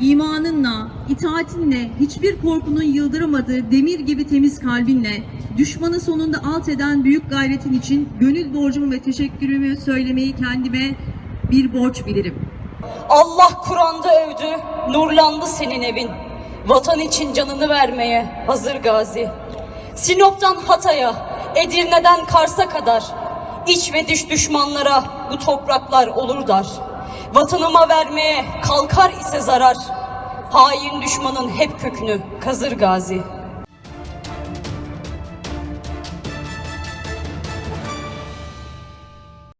imanınla, itaatinle, hiçbir korkunun yıldıramadığı demir gibi temiz kalbinle, düşmanı sonunda alt eden büyük gayretin için gönül borcumu ve teşekkürümü söylemeyi kendime bir borç bilirim. Allah Kur'an'da övdü, nurlandı senin evin. Vatan için canını vermeye hazır gazi. Sinop'tan Hatay'a, Edirne'den Kars'a kadar iç ve dış düşmanlara bu topraklar olur dar. Vatanıma vermeye kalkar ise zarar. Hain düşmanın hep kökünü kazır gazi.